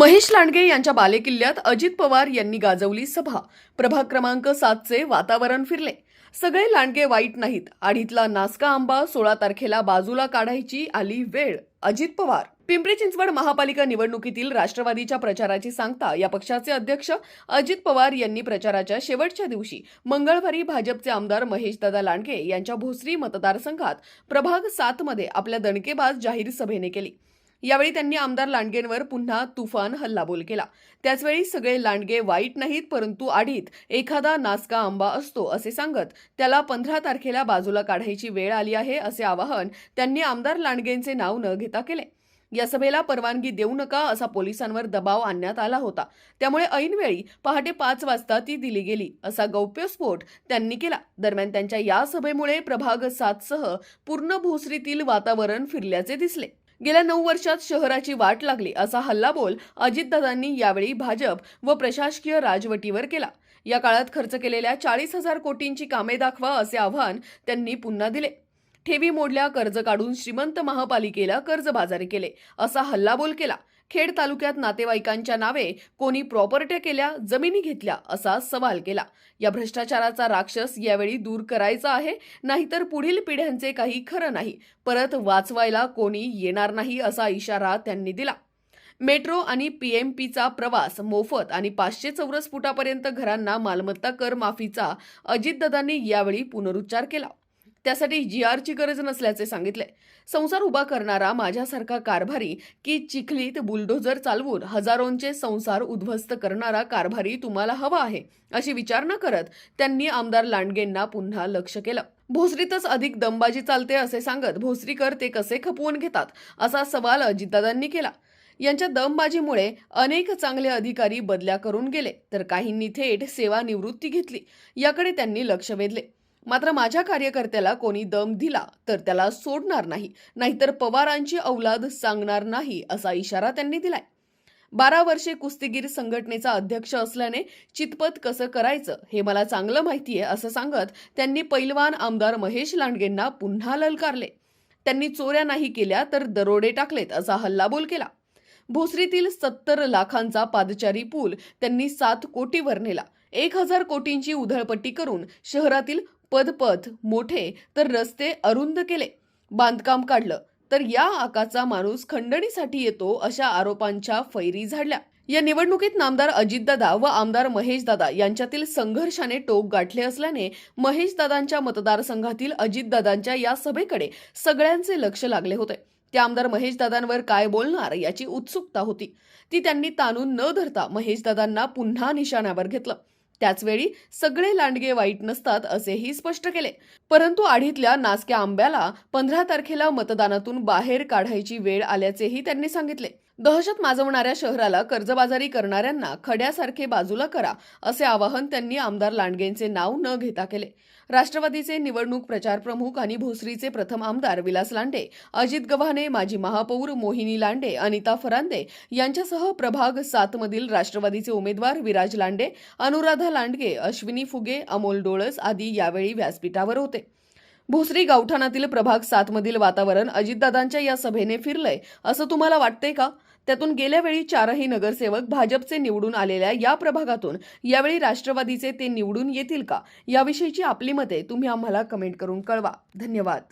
महेश लांडगे यांच्या बालेकिल्ल्यात अजित पवार यांनी गाजवली सभा. प्रभाग क्रमांक सातचे वातावरण फिरले. सगळे लांडगे वाईट नाहीत. आडीतला नासका आंबा सोळा तारखेला बाजूला काढायची आली वेळ. अजित पवार. पिंपरी चिंचवड महापालिका निवडणुकीतील राष्ट्रवादीच्या प्रचाराची सांगता या पक्षाचे अध्यक्ष अजित पवार यांनी प्रचाराच्या शेवटच्या दिवशी मंगळवारी भाजपचे आमदार महेशदादा लांडगे यांच्या भोसरी मतदारसंघात प्रभाग सातमध्ये आपल्या दणकेबाज जाहीर सभेने केली. यावेळी त्यांनी आमदार लांडगेंवर पुन्हा तुफान हल्लाबोल केला. त्याचवेळी सगळे लांडगे वाईट नाहीत परंतु आडीत एखादा नासका आंबा असतो असे सांगत त्याला पंधरा तारखेला बाजूला काढायची वेळ आली आहे असे आवाहन त्यांनी आमदार लांडगेंचे नाव न घेता केले. या सभेला परवानगी देऊ नका असा पोलिसांवर दबाव आणण्यात आला होता. त्यामुळे ऐनवेळी पहाटे पाच वाजता ती दिली गेली असा गौप्यस्फोट त्यांनी केला. दरम्यान त्यांच्या या सभेमुळे प्रभाग सातसह पूर्ण भोसरीतील वातावरण फिरल्याचे दिसले. गेल्या नऊ वर्षात शहराची वाट लागली असा हल्लाबोल अजितदादांनी यावेळी भाजप व प्रशासकीय राजवटीवर केला. या काळात खर्च केलेल्या चाळीस हजार कोटींची कामे दाखवा असे आव्हान त्यांनी पुन्हा दिले. ठेवी मोडल्या कर्ज काढून श्रीमंत महापालिकेला कर्जबाजारी केले असा हल्लाबोल केला. खेड तालुक्यात नातेवाईकांच्या नावे कोणी प्रॉपर्ट्या केल्या जमिनी घेतल्या असा सवाल केला. या भ्रष्टाचाराचा राक्षस यावेळी दूर करायचा आहे नाहीतर पुढील पिढ्यांचे काही खरं नाही. परत वाचवायला कोणी येणार नाही असा इशारा त्यांनी दिला. मेट्रो आणि पीएमपीचा प्रवास मोफत आणि पाचशे चौरस फुटापर्यंत घरांना मालमत्ता कर माफीचा अजितदादांनी यावेळी पुनरुच्चार केला. त्यासाठी जी आरची गरज नसल्याचे सांगितले. संसार उभा करणारा माझ्यासारखा कारभारी की चिखलीत बुलडोजर चालवून हजारोंचे संसार उद्ध्वस्त करणारा कारभारी तुम्हाला हवा आहे अशी विचार न करत त्यांनी आमदार लांडगेंना पुन्हा लक्ष केलं. भोसरीतच अधिक दमबाजी चालते असे सांगत भोसरीकर ते कसे खपवून घेतात असा सवाल अजितदादांनी केला. यांच्या दमबाजीमुळे अनेक चांगले अधिकारी बदल्या करून गेले तर काहींनी थेट सेवानिवृत्ती घेतली याकडे त्यांनी लक्ष वेधले. मात्र माझ्या कार्यकर्त्याला कोणी दम दिला तर त्याला सोडणार नाही नाहीतर पवारांची औलाद सांगणार नाही असा इशारा त्यांनी दिलाय. बारा वर्षे कुस्तीगीर संघटनेचा अध्यक्ष असल्याने चितपत कसं करायचं हे मला चांगलं माहितीये असं सांगत त्यांनी पैलवान आमदार महेश लांडगेंना पुन्हा ललकारले. त्यांनी चोऱ्या नाही केल्या तर दरोडे टाकलेत असा हल्लाबोल केला. भोसरीतील सत्तर लाखांचा पादचारी पूल त्यांनी सात कोटीवर नेला. एक हजार कोटींची उधळपट्टी करून शहरातील पदपथ मोठे तर रस्ते अरुंद केले. बांधकाम काढलं तर या आकाचा माणूस खंडणीसाठी येतो अशा आरोपांच्या फैरी झाडल्या. या निवडणुकीत नामदार अजितदादा व आमदार महेशदादा यांच्यातील संघर्षाने टोक गाठले असल्याने महेशदादांच्या मतदारसंघातील अजितदादांच्या या सभेकडे सगळ्यांचे लक्ष लागले होते. ते आमदार महेशदादांवर काय बोलणार याची उत्सुकता होती. ती त्यांनी ताणून न धरता महेशदादांना पुन्हा निशाण्यावर घेतलं. त्याचवेळी सगळे लांडगे वाईट नसतात असेही स्पष्ट केले. परंतु आढीतल्या नासक्या आंब्याला पंधरा तारखेला मतदानातून बाहेर काढायची वेळ आल्याचेही त्यांनी सांगितले. दहशत माजवणाऱ्या शहराला कर्जबाजारी करणाऱ्यांना खड्यासारखे बाजूला करा असे आवाहन त्यांनी आमदार लांडगेंचे नाव न घेता केले. राष्ट्रवादीचे निवडणूक प्रचार प्रमुख आणि भोसरीचे प्रथम आमदार विलास लांडे अजित गव्हाणे माजी महापौर मोहिनी लांडे अनिता फरांदे यांच्यासह प्रभाग सातमधील राष्ट्रवादीचे उमेदवार विराज लांडे अनुराधा लांडगे अश्विनी फुगे अमोल डोळस आदी यावेळी व्यासपीठावर होते. भोसरी गावठाणातील प्रभाग सातमधील वातावरण अजितदादांच्या या सभेने फिरलंय. असं तुम्हाला वाटतंय का? त्यातून गेल्या वेळी चारही नगरसेवक भाजपचे निवडून आलेल्या या प्रभागातून यावेळी राष्ट्रवादीचे ते निवडून येतील का? याविषयीची आपली मते तुम्ही आम्हाला कमेंट करून कळवा. धन्यवाद.